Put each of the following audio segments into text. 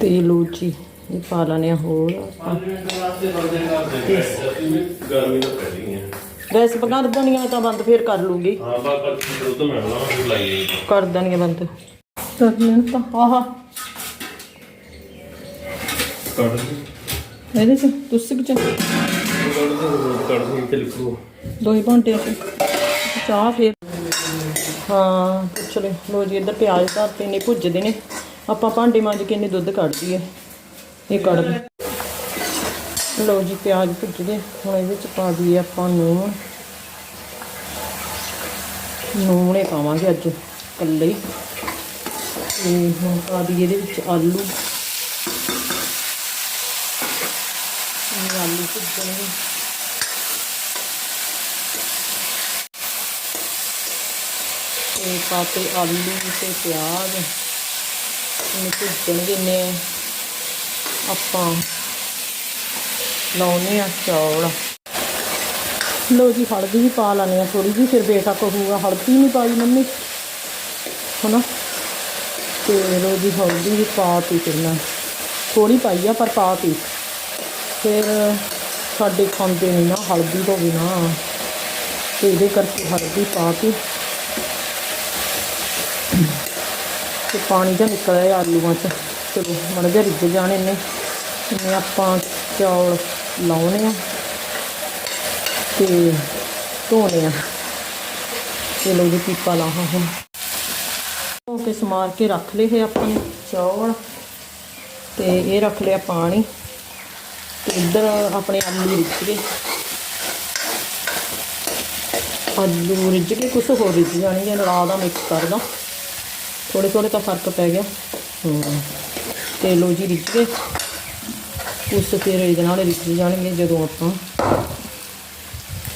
ਤੇ ਲੂਚੀ ਇਹ ਪਾ ਲੈਣੇ ਆ ਹੋਰ। ਗਰਮੀ ਤਾਂ ਪੈ ਰਹੀ ਹੈ ਗੈਸ ਪਕਾ ਦਣੀਆਂ ਤਾਂ ਬੰਦ ਫੇਰ ਕਰ ਲੂਗੀ। ਹਾਂ ਬਾ ਕਰ ਦੁੱਧ ਲਾਈ ਕਰ ਦਣੀਆਂ ਬੰਦ। ਕਰ ਤਾਂ। ਆਹਾ। ਕੱਢ ਦੇ। ਇਹਦੇ ਚ? ਤੁਸੀਂ ਕਿਚ ਕੱਢ ਦੇ ਕੱਢ ਦੇ ਤੇ ਲਿਖੋ। ਦੋ ਹੀ ਘੰਟੇ ਅਸੀਂ ਚਾਹ ਫੇਰ। ਹਾਂ ਪੁੱਛ ਲੈ ਲੋ ਜੀ ਇੱਧਰ ਪਿਆਜ਼ ਧਰਤੇ ਨੇ ਭੁੱਜਦੇ ਨੇ। ਆਪਾਂ ਭਾਂਡੇ ਮਾਂਜ ਕੇ ਇਹਨੇ ਦੁੱਧ ਕੱਢ ਦਈਏ ਇਹ ਕੱਢ ਦੇ ਲੋ ਜੀ, ਪਿਆਜ਼ ਭੁੱਜ ਗਏ। ਹੁਣ ਇਹਦੇ ਵਿੱਚ ਪਾ ਦਈਏ ਆਪਾਂ ਨੂਣ। ਨੂਣੇ ਪਾਵਾਂਗੇ ਅੱਜ, ਇਕੱਲੇ ਹੀ। ਤੇ ਹੁਣ ਪਾ ਦਈਏ ਇਹਦੇ ਵਿੱਚ ਆਲੂ। ਆਲੂ ਭੁੱਜਣਗੇ ਤੇ ਪਾਤੇ ਆਲੂ ਤੇ ਪਿਆਜ਼। ਇਹਨੂੰ ਭੁੱਜਣਗੇ ਨੇ ਆਪਾਂ ਲਾਉਨੇ ਆ ਚੌਲ। ਲੋ ਜੀ, ਹਲਦੀ ਵੀ ਪਾ ਲੈਣੇ ਆ ਥੋੜੀ ਜੀ ਫਿਰ ਬੇਟਾ ਕਹੂਗਾ ਹਲਦੀ ਨਹੀਂ ਪਾਈ ਮੰਮੀ। ਹਨਾ? ਤੇ ਲੋ ਜੀ, ਹਲਦੀ ਵੀ ਪਾ ਪਾਤੀ ਫਿਰ ਮੈਂ। ਥੋੜੀ ਪਾਈ ਆ, ਪਰ ਪਾ ਪਾਤੀ ਫਿਰ ਸਾਡੇ ਖਾਂਦੇ ਨਹੀਂ ਨਾ ਹਲਦੀ ਤੋਂ ਬਿਨਾ। ਤੇ ਇਹਦੇ ਕਰਕੇ ਹਲਦੀ ਪਾ ਕੇ ਤੇ ਪਾਣੀ ਜਿਹਾ ਨਿਕਲ ਆਇਆ ਆਲੂਆਂ 'ਚ। ਚਲੋ, ਮੜ ਜਿਹਾ ਰਿੱਝ ਜਾਣੇ ਨੇ ਇਹਨੇ ਆਪਾਂ ਚੌਲ ਲਾਉਣੇ ਆ ਤੇ ਧੋਣੇ ਆ। ਚਲੋ ਜੀ ਪੀਪਾ ਲਾਹਾਂ ਹੁਣ। ਧੋ ਕੇ ਸਮਾਰ ਕੇ ਰੱਖ ਲਏ ਹੈ ਆਪਾਂ ਨੇ ਚੌਲ ਤੇ ਇਹ ਰੱਖ ਲਿਆ ਪਾਣੀ। ਤੇ ਇੱਧਰ ਆਪਣੇ ਆਲੂ ਰਿੱਝ ਗਏ। ਆਲੂ ਰਿੱਝ ਕੇ ਕੁਛ ਹੋਰ ਰਿੱਝ ਜਾਣਗੇ ਨਾਲ ਦਾ ਮਿਕਸ ਕਰਦਾ। ਥੋੜੇ ਥੋੜੇ ਤਾਂ ਫ਼ਰਕ ਪੈ ਗਿਆ। ਹਾਂ ਤੇ ਲੋ ਜੀ ਰਿੱਝ ਗਏ। ਉਸ ਫਿਰ ਇਹਦੇ ਨਾਲ ਰਿੱਝ ਜਾਣਗੇ ਜਦੋਂ ਆਪਾਂ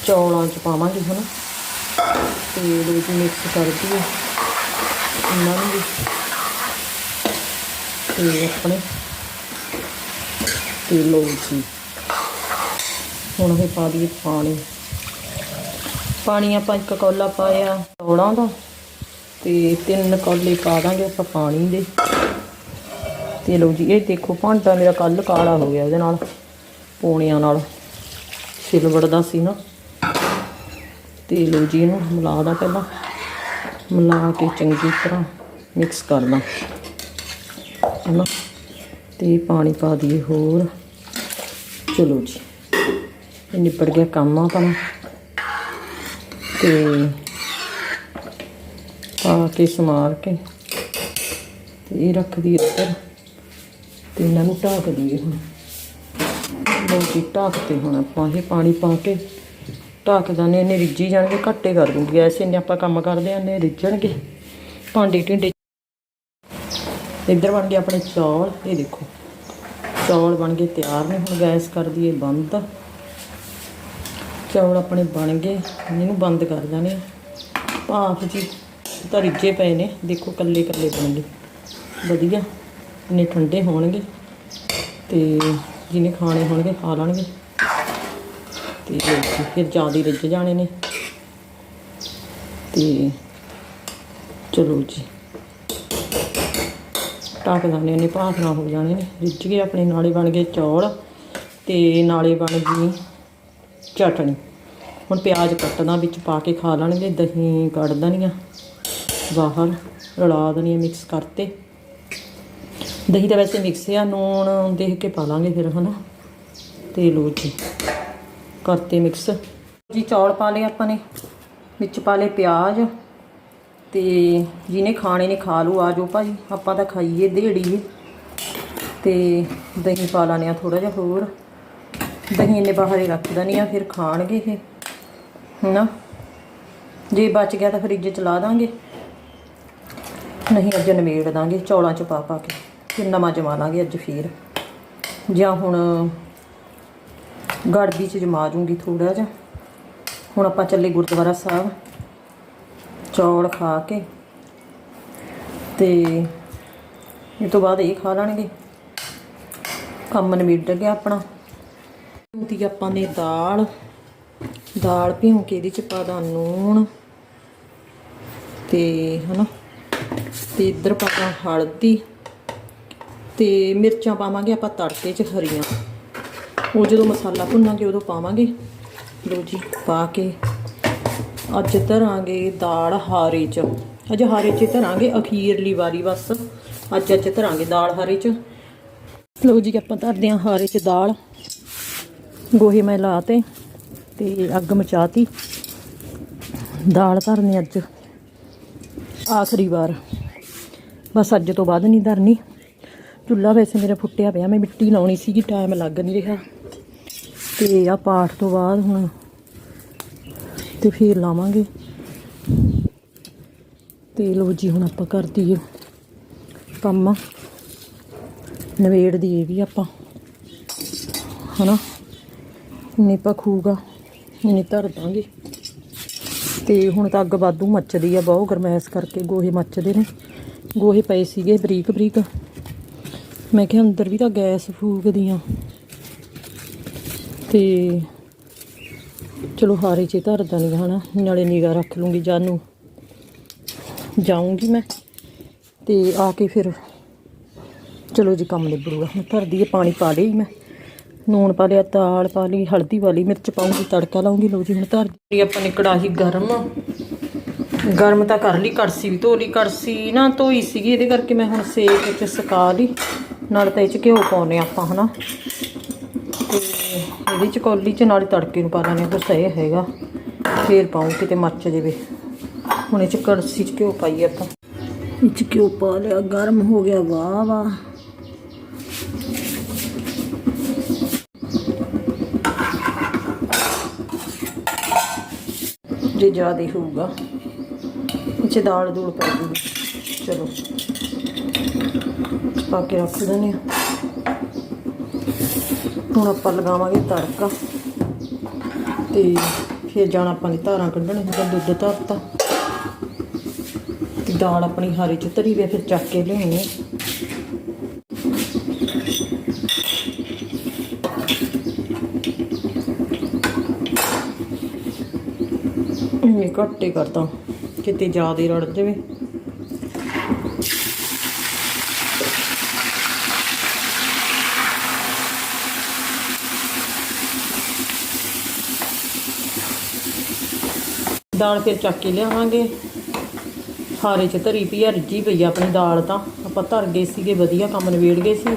ਚੌਲਾਂ ਚ ਪਾਵਾਂਗੇ ਹੁਣ। ਤੇ ਲੋ ਜੀ ਮਿਕਸ ਕਰ ਦਈਏ ਇਹਨਾਂ ਨੂੰ ਵੀ। ਤੇ ਆਪਣੇ ਤੇ ਲੋ ਜੀ। ਹੁਣ ਇਹ ਪਾ ਦਈਏ ਪਾਣੀ। ਪਾਣੀ ਆਪਾਂ ਇੱਕ ਕੌਲਾ ਪਾਇਆ ਚੌਲਾਂ ਦਾ। ਤੇ ਤਿੰਨ ਕੌਲੇ ਪਾ ਦਾਂਗੇ ਆਪਾਂ ਪਾਣੀ ਦੇ। ਤੇ ਲਓ ਜੀ, ਇਹ ਦੇਖੋ ਭਾਂਡਾ ਮੇਰਾ ਕੱਲ ਕਾਲਾ ਹੋ ਗਿਆ ਇਹਦੇ ਨਾਲ, ਪੌਣਿਆਂ ਨਾਲ। ਸਿਲਵਰ ਦਾ ਸੀ ਨਾ। ਤੇ ਲਓ ਜੀ, ਇਹਨੂੰ ਮਿਲਾ ਦਾ ਪਹਿਲਾਂ। ਮਿਲਾ ਕੇ ਚੰਗੀ ਤਰ੍ਹਾਂ ਮਿਕਸ ਕਰਨਾ ਹੈਨਾ? ਤੇ ਪਾਣੀ ਪਾ ਦਈਏ ਹੋਰ। ਚਲੋ ਜੀ, ਇਹ ਨਿਬੜ ਗਿਆ ਕੰਮ ਆ ਆਪਣਾ। ਤੇ ਪਾ ਕੇ ਸਮਾਰ ਕੇ। ਤੇ ਇਹ ਰੱਖਦੀ ਇੱਧਰ। ਉੱਪਰ ਤੇ ਇਹਨਾਂ ਨੂੰ ਢੱਕ ਦਈਏ ਹੁਣ। ਬਹੁਤ ਹੀ ਹੁਣ ਆਪਾਂ ਇਹ ਪਾਣੀ ਪਾ ਕੇ। ਢੱਕ ਦਾਨੇ ਇਹਨੇ ਰਿੱਝੀ ਜਾਣਗੇ, ਘੱਟੇ ਕਰ ਦੂੰਗੀ। ਐਸੇ ਨੇ ਆਪਾਂ ਕੰਮ ਕਰਦੇ ਆਂ ਨੇ ਰਿੱਝਣਗੇ ਭਾਂਡੇ ਢਿੰਡੇ। ਇੱਧਰ ਬਣ ਗਏ ਆਪਣੇ ਚੌਲ। ਇਹ ਦੇਖੋ, ਚੌਲ ਬਣ ਗਏ ਤਿਆਰ ਨੇ। ਹੁਣ ਗੈਸ ਕਰ ਦਈਏ ਬੰਦ। ਚੌਲ ਆਪਣੇ ਬਣ ਗਏ। ਇਹਨੂੰ ਬੰਦ ਕਰ ਜਾਣੇ ਭਾਫ ਜੀ। ਤਾਂ ਰਿੱਝੇ ਪਏ ਨੇ, ਦੇਖੋ ਕੱਲੇ ਕੱਲੇ ਬਣ ਵਧੀਆ, ਇੰਨੇ ਠੰਡੇ ਹੋਣਗੇ ਤੇ ਜਿਹਨੇ ਖਾਣੇ ਹੋਣਗੇ ਖਾ ਲੈਣਗੇ। ਤੇ ਫਿਰ ਜ਼ਿਆਦਾ ਰਿੱਝ ਜਾਣੇ ਨੇ। ਤੇ ਚਲੋ ਜੀ। ਟਾਕ ਦਾਨੇ ਨੇ ਭਾਫ ਨਾ ਹੋ ਜਾਣੇ ਨੇ। ਰਿੱਝ ਗਏ ਆਪਣੇ, ਨਾਲੇ ਬਣ ਗਏ ਚੌਲ ਤੇ ਨਾਲੇ ਬਣ ਗਈ ਚਟਣੀ। ਹੁਣ ਪਿਆਜ਼ ਕੱਟਣਾ, ਵਿੱਚ ਪਾ ਕੇ ਖਾ ਲੈਣਗੇ, ਦਹੀਂ ਕੱਢ ਦੇਣੀਆਂ। ਬਾਹਰ ਰਲਾ ਦੇਣੀਆਂ ਮਿਕਸ ਕਰਤੇ ਦਹੀਂ ਤਾਂ ਵੈਸੇ ਮਿਕਸ ਆ, ਨੂਣ ਦੇਖ ਕੇ ਪਾ ਲਾਂਗੇ ਫਿਰ ਹਨਾ। ਤੇ ਲੋ ਜੀ, ਕਰਤੇ ਮਿਕਸ ਜੀ ਚੌਲ ਪਾ ਲਏ ਆਪਾਂ ਨੇ, ਵਿੱਚ ਪਾ ਲਏ ਪਿਆਜ਼। ਤੇ ਜਿਹਨੇ ਖਾਣੇ ਨੇ ਖਾ ਲੂ ਆ ਜਾਓ ਭਾਜੀ, ਆਪਾਂ ਤਾਂ ਖਾਈਏ ਦੇੜੀਏ ਤੇ ਦਹੀਂ ਪਾ ਲਾਣੇ ਆ ਥੋੜਾ ਜਿਹਾ ਹੋਰ। ਦਹੀਂ ਇਹਨੇ ਬਾਹਰ ਹੀ ਰੱਖ ਦੇਣੀ ਆ, ਫਿਰ ਖਾਣਗੇ ਇਹ, ਹਨਾ। ਜੇ ਬਚ ਗਿਆ ਤਾਂ ਫਰਿੱਜ ਚ ਲਾ ਦਾਂਗੇ। ਨਹੀਂ, ਅੱਜ ਨਵੇੜ ਦਾਂਗੇ, ਚੌਲਾਂ ਚ ਪਾ ਪਾ ਕੇ ਫਿਰ ਨਵਾਂ ਜਮਾ ਲਾਂਗੇ ਅੱਜ ਫਿਰ। ਜਾਂ ਹੁਣ ਗੜਬੀ ਚ ਜਮਾ ਜੂੰਗੀ ਥੋੜਾ ਜਿਹਾ। ਹੁਣ ਆਪਾਂ ਚੱਲੇ ਗੁਰਦੁਆਰਾ ਸਾਹਿਬ, ਚੌਲ ਖਾ ਕੇ, ਤੇ ਇਹ ਤੋਂ ਬਾਅਦ ਇਹ ਖਾ ਲੈਣਗੇ। ਕੰਮ ਨਿਬੜ ਗਿਆ ਆਪਣਾ। ਦੀ ਆਪਾਂ ਨੇ ਦਾਲ ਦਾਲ ਭਿਉਂ ਕੇ ਇਹਦੇ ਚ ਪਾ ਦਾ ਨੂਣ, ਤੇ ਹਨਾ। ਤੇ ਇੱਧਰ ਪਾਵਾਂ ਹਲਦੀ ਤੇ ਮਿਰਚਾਂ ਪਾਵਾਂਗੇ ਆਪਾਂ ਤੜਕੇ 'ਚ ਹਰੀਆਂ। ਉਹ ਜਦੋਂ ਮਸਾਲਾ ਭੁੰਨਾਂਗੇ ਉਦੋਂ ਪਾਵਾਂਗੇ। ਲੋ ਜੀ, ਪਾ ਕੇ ਅੱਜ ਧਰਾਂਗੇ ਦਾਲ ਹਾਰੇ 'ਚ। ਅੱਜ ਹਾਰੇ 'ਚ ਧਰਾਂਗੇ, ਅਖੀਰਲੀ ਵਾਰੀ ਬਸ। ਅੱਜ ਅੱਜ ਧਰਾਂਗੇ ਦਾਲ ਹਾਰੇ 'ਚ। ਲੋ ਜੀ, ਆਪਾਂ ਧਰਦੇ ਹਾਂ ਹਾਰੇ 'ਚ ਦਾਲ। ਗੋਹੇ ਮੈਂ ਲਾਤੇ ਤੇ ਅੱਗ ਮਚਾਤੀ। ਦਾਲ ਧਰਨੀ ਅੱਜ ਆਖਰੀ ਵਾਰ। ਬਸ ਅੱਜ ਤੋਂ ਬਾਅਦ ਨਹੀਂ ਧਰਨੀ। ਚੁੱਲ੍ਹਾ ਵੈਸੇ ਮੇਰਾ ਫੁੱਟਿਆ ਪਿਆ, ਮੈਂ ਮਿੱਟੀ ਲਾਉਣੀ ਸੀਗੀ ਟਾਈਮ ਲੱਗ ਨਹੀਂ ਰਿਹਾ। ਤੇ ਆ ਪਾਠ ਤੋਂ ਬਾਅਦ ਹੁਣ ਤੇ ਫਿਰ ਲਾਵਾਂਗੇ। ਤੇ ਲੋ ਜੀ, ਹੁਣ ਆਪਾਂ ਕਰ ਦਈਏ ਕੰਮ। ਨਵੇੜ ਦੀਏ ਵੀ ਆਪਾਂ। ਹਨਾ? ਨਹੀਂ ਖੂਗਾ, ਨਹੀਂ ਧਰ ਦਾਂਗੇ। ਤੇ ਹੁਣ ਤਾਂ ਅੱਗ ਵਾਧੂ ਮੱਚਦੀ ਆ, ਬਹੁਤ ਗਰਮੈਸ ਕਰਕੇ ਗੋਹੇ ਮੱਚਦੇ ਨੇ। ਗੋਹੇ ਪਏ ਸੀਗੇ ਬਰੀਕ ਬਰੀਕ। ਮੈਂ ਕਿਹਾ ਅੰਦਰ ਵੀ ਤਾਂ ਗੈਸ ਫੂਕਦੀ ਫੂਕਦੀਆਂ। ਤੇ ਚਲੋ ਹਾਰੇ 'ਚ ਧਰ ਦਾਂਗੇ ਹਨਾ, ਨਾਲੇ ਨਿਗਾ ਰੱਖ ਲੂੰਗੀ ਜਾਨੂੰ। ਜਾਊਂਗੀ ਮੈਂ, ਤੇ ਆ ਕੇ ਫਿਰ ਚਲੋ ਜੀ ਕੰਮ ਨਿਬੜੂਗਾ। ਹੁਣ ਧਰਦੀ ਹੈ ਪਾਣੀ ਪਾ ਲਈ ਮੈਂ, ਨੂਣ ਪਾ ਲਿਆ ਤਾਲ ਪਾ ਲਈ, ਹਲਦੀ ਪਾ ਲਈ, ਮਿਰਚ ਪਾਉਂਗੀ ਤੜਕਾ ਲਾਉਂਗੀ ਲਓ ਜੀ ਹੁਣ ਧਰ ਦਿੱਤੀ ਆਪਾਂ ਨੇ ਕੜਾਹੀ ਗਰਮ। ਗਰਮ ਤਾਂ ਕਰ ਲਈ, ਕੜਸੀ ਵੀ ਧੋ ਲਈ, ਕੜਸੀ ਨਾ ਧੋਈ ਸੀਗੀ, ਇਹਦੇ ਕਰਕੇ ਮੈਂ ਹੁਣ ਸੇਕ ਤੇ ਸੁਕਾ ਲਈ। ਨਾਲ ਤਾਂ ਇਹ ਚ ਘਿਓ ਪਾਉਨੇ ਆਪਾਂ, ਹਨਾ। ਤੇ ਇਹਦੇ ਚ ਕੌਲੀ ਚ ਨਾਲ ਤੜਕੇ ਨੂੰ ਪਾ ਲੈਣੇ ਤਾਂ ਸਹੀ ਹੈਗਾ। ਫੇਰ ਪਾਉਂ ਕਿਤੇ ਮੱਚ ਜਾਵੇ। ਹੁਣ ਇਹ ਚ ਕੜਸੀ ਚ ਘਿਓ ਪਾਈਏ ਆਪਾਂ। ਇਹ ਚ ਘਿਓ ਪਾ ਲਿਆ, ਗਰਮ ਹੋ ਗਿਆ, ਵਾਹ ਵਾਹ। ਜੇ ਜ਼ਿਆਦਾ ਹੋਊਗਾ। ਵਿੱਚ ਦਾਲ ਦੂਲ ਪਾ ਦੂਗੀ। ਚਲੋ। ਪਾ ਕੇ ਰੱਖ ਦਿੰਦੇ ਹਾਂ। ਹੁਣ ਆਪਾਂ ਲਗਾਵਾਂਗੇ ਤੜਕਾ। ਤੇ ਫਿਰ ਜਾਣਾ ਆਪਾਂ ਨੇ ਧਾਰਾਂ ਕੱਢਣ ਹੁੰਦਾ ਦੁੱਧ ਧਰਤਾ। ਤੇ ਦਾਲ ਆਪਣੀ ਹਾਰੀ ਚ ਧਰੀ ਵੇ ਫਿਰ ਚੱਕ ਕੇ ਲਿਆਉਣੀ ਹੈ ਇਹ ਘੱਟੇ ਕਰਦਾ। ਕਿਤੇ ਜ਼ਿਆਦਾ ਰੜ ਜਾਵੇ। ਦਾਲ ਫਿਰ ਚੱਕ ਕੇ ਲਿਆਵਾਂਗੇ। ਹਾਰੇ ਚ ਧਰੀ ਪਈ ਆ, ਰਿੱਝੀ ਪਈ ਆ ਆਪਣੀ ਦਾਲ ਤਾਂ। ਆਪਾਂ ਧਰ ਗਏ ਸੀਗੇ, ਵਧੀਆ ਕੰਮ ਨਵੇੜ ਗਏ ਸੀ।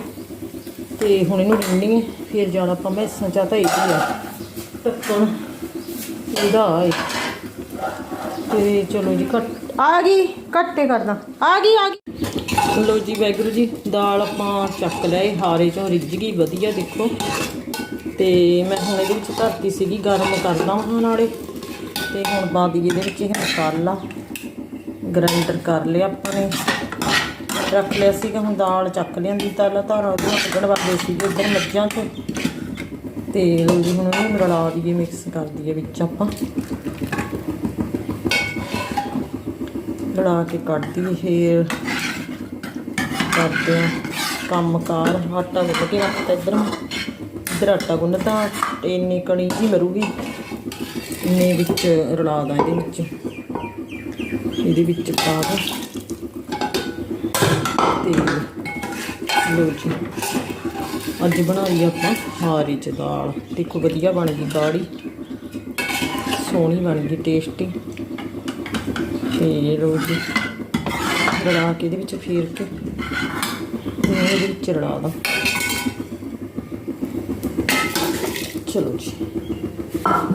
ਤੇ ਹੁਣ ਇਹਨੂੰ ਰਿੰਨੀ ਫਿਰ ਜਾਣਾ ਆਪਾਂ ਮੈਸਾਂ ਚਾ ਧਈ ਪਈ ਆ। ਟੱਕਣ ਇਹਦਾ ਏ ਤੇ ਚਲੋ ਜੀ ਕੱਟ ਆ ਗਈ ਕੱਟੇ ਕਰਦਾ। ਆ ਗਈ ਆ ਗਈ। ਲੋ ਜੀ ਵੈਗਰੂ ਜੀ, ਦਾਲ ਆਪਾਂ ਚੱਕ ਲਿਆਏ, ਹਾਰੇ ਚੋਂ ਰਿੱਝ ਗਈ, ਵਧੀਆ ਦੇਖੋ। ਤੇ ਮੈਂ ਹੁਣ ਇਹਦੇ ਵਿੱਚ ਧਰਤੀ ਸੀਗੀ, ਗਰਮ ਕਰਦਾ ਹਾਂ ਨਾਲੇ। ਤੇ ਹੁਣ ਪਾ ਦਈਏ ਇਹਦੇ ਵਿੱਚ ਇਹ ਮਸਾਲਾ। ਗ੍ਰਾਈਂਡਰ ਕਰ ਲਿਆ ਆਪਾਂ ਨੇ। ਰੱਖ ਲਿਆ ਸੀਗਾ, ਹੁਣ ਦਾਲ ਚੱਕ ਲਿਆਂਦੀ। ਤਾਲਾ ਧਾਰਾਂ ਉਹਦੀਆਂ ਕੱਢਣ ਵਾਲੇ ਸੀਗੇ ਉਧਰ ਮੱਝਾਂ 'ਚ ਤੇ ਲਓ ਜੀ, ਹੁਣ ਉਹਨੂੰ ਰਲਾ ਦਈਏ ਮਿਕਸ ਕਰ ਦਈਏ ਵਿੱਚ ਆਪਾਂ। ਰਲਾ ਕੇ ਕੱਢਦੀ ਦਈਏ ਫੇਰ। ਕਰਦੇ ਆ ਕੰਮ ਕਾਰ ਆਟਾ ਗੁੰਨ ਕੇ ਰੱਖਤਾ ਇੱਧਰ ਇੱਧਰ ਆਟਾ ਗੁੰਨਤਾ, ਤੇ ਇੰਨੀ ਕਣੀ ਜੀ ਮਰੂਗੀ। ਇੰਨੇ ਵਿੱਚ ਰਲਾ ਦਾਂ ਇਹਦੇ ਵਿੱਚ। ਇਹਦੇ ਵਿੱਚ ਪਾ ਦਾਂ ਤੇ ਲੋ ਜੀ। ਅੱਜ ਬਣਾਈ ਆਪਾਂ ਹਾਰੀ ਚ ਦਾਲ। ਦੇਖੋ ਵਧੀਆ ਬਣ ਗਈ ਦਾੜੀ ਸੋਹਣੀ ਬਣ ਗਈ ਟੇਸਟੀ ਤੇ ਲੋ ਜੀ ਰਲਾ ਕੇ ਇਹਦੇ ਵਿੱਚ ਫੇਰ ਕੇ ਇਹਦੇ ਵਿੱਚ ਰਲਾ ਦਾਂ। ਚਲੋ ਜੀ।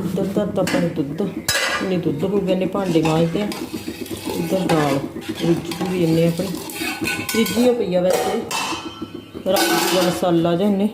ਇੱਧਰ ਤਾਂ ਤਾਂ ਆਪਣੇ ਦੁੱਧ, ਇੰਨੇ ਦੁੱਧ ਹੋ ਗਏ ਨੇ ਭਾਂਡੇ ਮਾਂਜਦੇ ਆ। ਇੱਧਰ ਦਾਲ ਰਿੱਝੀ ਵੀ ਇੰਨੇ ਆਪਣੀ। ਰਿੱਝੀ ਹੋ ਪਈ ਆ ਵੈਸੇ। ਰਾਈ ਦਾ ਮਸਾਲਾ ਜਾਂ ਇੰਨੇ।